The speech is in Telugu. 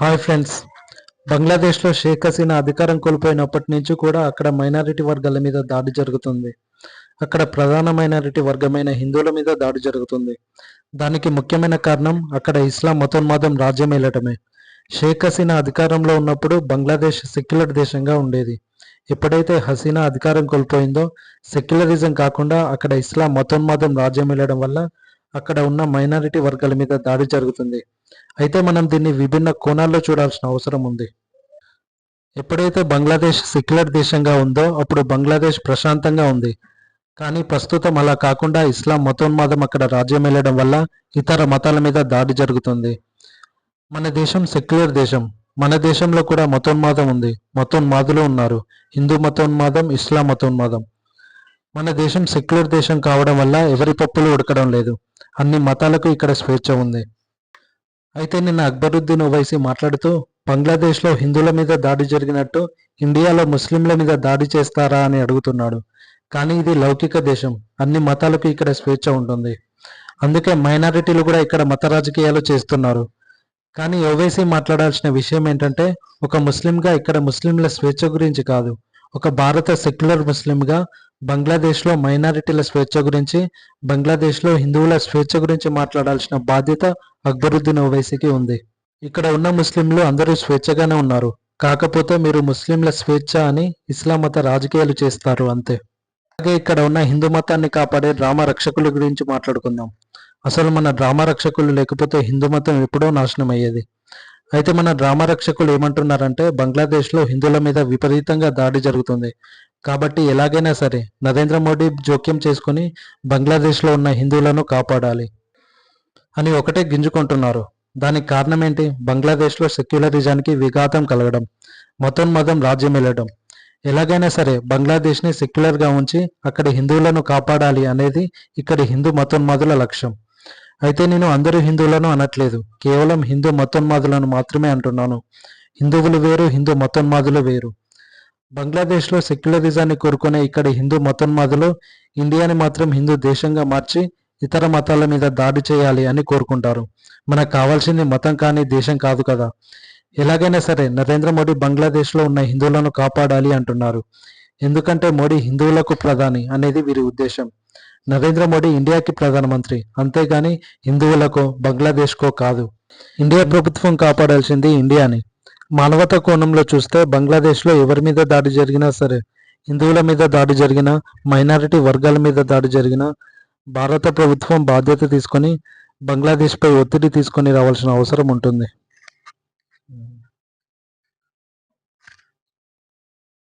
Hi friends. బంగ్లాదేశ్లో షేక్ హసీనా అధికారం కోల్పోయినప్పటి నుంచి కూడా అక్కడ మైనారిటీ వర్గాల మీద దాడి జరుగుతుంది. అక్కడ ప్రధాన మైనారిటీ వర్గమైన హిందువుల మీద దాడి జరుగుతుంది. దానికి ముఖ్యమైన కారణం అక్కడ ఇస్లాం మతోన్మాదం రాజ్యమేలటమే షేక్ హసీనా అధికారంలో ఉన్నప్పుడు బంగ్లాదేశ్ సెక్యులర్ దేశంగా ఉండేది. ఎప్పుడైతే హసీనా అధికారం కోల్పోయిందో సెక్యులరిజం కాకుండా అక్కడ ఇస్లాం మతోన్మాదం రాజ్యమేలడం వల్ల అక్కడ ఉన్న మైనారిటీ వర్గాల మీద దాడి జరుగుతుంది. అయితే మనం దీన్ని విభిన్న కోణాల్లో చూడాల్సిన అవసరం ఉంది. ఎప్పుడైతే బంగ్లాదేశ్ సెక్యులర్ దేశంగా ఉందో అప్పుడు బంగ్లాదేశ్ ప్రశాంతంగా ఉంది. కానీ ప్రస్తుతం అలా కాకుండా ఇస్లాం మతోన్మాదం అక్కడ రాజ్యం వెళ్ళడం వల్ల ఇతర మతాల మీద దాడి జరుగుతుంది. మన దేశం సెక్యులర్ దేశం. మన దేశంలో కూడా మతోన్మాదం ఉంది. మతోన్మాదులు ఉన్నారు. హిందూ మతోన్మాదం ఇస్లాం మతోన్మాదం. మన దేశం సెక్యులర్ దేశం కావడం వల్ల ఎవరి పప్పులు ఉడకడం లేదు. అన్ని మతాలకు ఇక్కడ స్వేచ్ఛ ఉంది. అయితే నిన్న అక్బరుద్దీన్ ఓవైసీ మాట్లాడుతూ బంగ్లాదేశ్లో హిందువుల మీద దాడి జరిగినట్టు ఇండియాలో ముస్లింల మీద దాడి చేస్తారా అని అడుగుతున్నాడు. కానీ ఇది లౌకిక దేశం. అన్ని మతాలకు ఇక్కడ స్వేచ్ఛ ఉంటుంది. అందుకే మైనారిటీలు కూడా ఇక్కడ మత రాజకీయాలు చేస్తున్నారు. కానీ ఓవైసీ మాట్లాడాల్సిన విషయం ఏంటంటే ఒక ముస్లింగా ఇక్కడ ముస్లింల స్వేచ్ఛ గురించి కాదు. ఒక భారత సెక్యులర్ ముస్లింగా బంగ్లాదేశ్లో మైనారిటీల స్వేచ్ఛ గురించి బంగ్లాదేశ్లో హిందువుల స్వేచ్ఛ గురించి మాట్లాడాల్సిన బాధ్యత అక్బరుద్దీన్ ఓవైసీకి ఉంది. ఇక్కడ ఉన్న ముస్లింలు అందరూ స్వేచ్ఛగానే ఉన్నారు. కాకపోతే మీరు ముస్లింల స్వేచ్ఛ అని ఇస్లాం మత రాజకీయాలు చేస్తారు అంతే. అలాగే ఇక్కడ ఉన్న హిందూ మతాన్ని కాపాడే డ్రామా రక్షకుల గురించి మాట్లాడుకుందాం. అసలు మన డ్రామా రక్షకులు లేకపోతే హిందూ మతం ఎప్పుడో నాశనం అయ్యేది అయితే మన డ్రామా రక్షకులు ఏమంటున్నారంటే బంగ్లాదేశ్లో హిందువుల మీద విపరీతంగా దాడి జరుగుతుంది. కాబట్టి ఎలాగైనా సరే నరేంద్ర మోడీ జోక్యం చేసుకుని బంగ్లాదేశ్లో ఉన్న హిందువులను కాపాడాలి అని ఒకటే గింజుకుంటున్నారు. దానికి కారణం ఏంటి? బంగ్లాదేశ్లో సెక్యులరిజానికి విఘాతం కలగడం మతోన్మతం రాజ్యం వెళ్ళడం. ఎలాగైనా సరే బంగ్లాదేశ్ని సెక్యులర్గా ఉంచి అక్కడ హిందువులను కాపాడాలి అనేది ఇక్కడ హిందూ మతోన్మాదుల లక్ష్యం. అయితే నేను అందరూ హిందువులను అనట్లేదు. కేవలం హిందూ మతోన్మాదులను మాత్రమే అంటున్నాను. హిందువులు వేరు హిందూ మతోన్మాదులు వేరు. బంగ్లాదేశ్లో సెక్యులరిజాన్ని కోరుకునే ఇక్కడి హిందూ మతోన్మాదులు ఇండియాని మాత్రం హిందూ దేశంగా మార్చి ఇతర మతాల మీద దాడి చేయాలి అని కోరుకుంటారు. మనకు కావాల్సింది మతం కానీ దేశం కాదు కదా. ఎలాగైనా సరే నరేంద్ర మోడీ బంగ్లాదేశ్లో ఉన్న హిందువులను కాపాడాలి అంటున్నారు. ఎందుకంటే మోడీ హిందువులకు ప్రధాని అనేది వీరి ఉద్దేశం. నరేంద్ర మోడీ ఇండియాకి ప్రధానమంత్రి అంతేగాని హిందువులకో బంగ్లాదేశ్కో కాదు. ఇండియా ప్రభుత్వం కాపాడాల్సింది ఇండియాని. మానవత కోణంలో చూస్తే బంగ్లాదేశ్లో ఎవరి మీద దాడి జరిగినా సరే హిందువుల మీద దాడి జరిగినా మైనారిటీ వర్గాల మీద దాడి జరిగినా భారత ప్రభుత్వం బాధ్యత తీసుకొని బంగ్లాదేశ్పై ఒత్తిడి తీసుకొని రావాల్సిన అవసరం ఉంటుంది.